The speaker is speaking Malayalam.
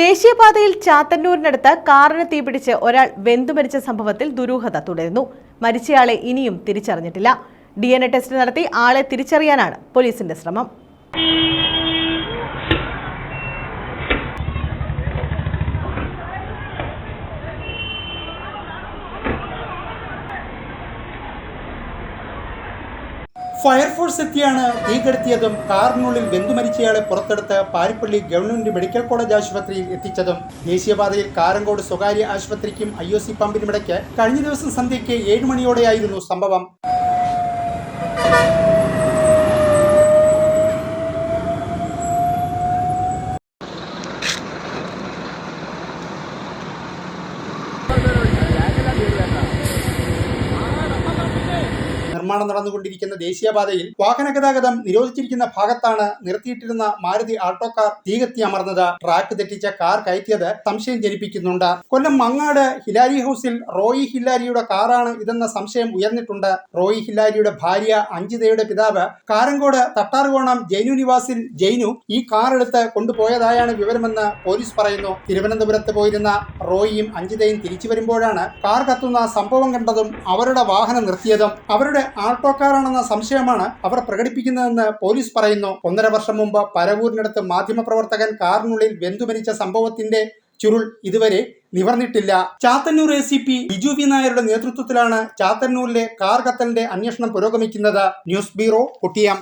ദേശീയപാതയിൽ ചാത്തന്നൂരിനടുത്ത് കാറിന് തീപിടിച്ച് ഒരാൾ വെന്തുമരിച്ച സംഭവത്തിൽ ദുരൂഹത തുടരുന്നു. മരിച്ചയാളെ ഇനിയും തിരിച്ചറിഞ്ഞിട്ടില്ല. ഡി ടെസ്റ്റ് നടത്തി ആളെ തിരിച്ചറിയാനാണ് പോലീസിന്റെ ശ്രമം. ഫയർഫോഴ്സ് എത്തിയാണ് തീകെടുത്തിയതും കാറിനുള്ളിൽ വെന്തുമരിച്ചയാളെ പുറത്തെടുത്ത് പാരിപ്പള്ളി ഗവൺമെന്റ് മെഡിക്കൽ കോളേജ് ആശുപത്രിയിൽ എത്തിച്ചതും ദേശീയപാതയിൽ കാരങ്കോട് സ്വകാര്യ ആശുപത്രിക്കും ഐ ഒ സി പമ്പിനുമിടയ്ക്ക് കഴിഞ്ഞ ദിവസം സന്ധ്യയ്ക്ക് ഏഴ് മണിയോടെയായിരുന്നു സംഭവം. നിർമ്മാണം നടന്നുകൊണ്ടിരിക്കുന്ന ദേശീയപാതയിൽ വാഹന ഗതാഗതം നിരോധിച്ചിരിക്കുന്ന ഭാഗത്താണ് നിർത്തിയിട്ടിരുന്ന മാരുതി ആൾട്ടോ കാർ തീകത്തി അമർന്നത്. ട്രാക്ക് തെറ്റിച്ച കാർ കയറ്റിയത് സംശയം ജനിപ്പിക്കുന്നുണ്ട്. കൊല്ലം മങ്ങാട് ഹിലാരി ഹൗസിൽ റോയി ഹില്ലാരിയുടെ കാറാണ് ഇതെന്ന സംശയം ഉയർന്നിട്ടുണ്ട്. റോയി ഹില്ലാരിയുടെ ഭാര്യ അഞ്ജിതയുടെ പിതാവ് കാരങ്കോട് തട്ടാറുകോണം ജൈനു നിവാസിൽ ജൈനു ഈ കാർ എടുത്ത് കൊണ്ടുപോയതായാണ് വിവരമെന്ന് പോലീസ് പറയുന്നു. തിരുവനന്തപുരത്ത് പോയിരുന്ന റോയിയും അഞ്ജിതയും തിരിച്ചു വരുമ്പോഴാണ് കാർ കത്തുന്ന സംഭവം കണ്ടതും അവരുടെ വാഹനം നിർത്തിയതും. അവരുടെ ആൾട്ടോ കാറാണെന്ന സംശയമാണ് അവർ പ്രകടിപ്പിക്കുന്നതെന്ന് പോലീസ് പറയുന്നു. ഒന്നര വർഷം മുമ്പ് പരവൂരിനടുത്ത് മാധ്യമപ്രവർത്തകൻ കാറിനുള്ളിൽ വെന്തുമരിച്ച സംഭവത്തിന്റെ ചുരുൾ ഇതുവരെ നിവർന്നിട്ടില്ല. Chathannoor A C P Biju V നായരുടെ നേതൃത്വത്തിലാണ് ചാത്തന്നൂരിലെ കാർ കത്തലിന്റെ അന്വേഷണം പുരോഗമിക്കുന്നത്. News bureau Kottiyam.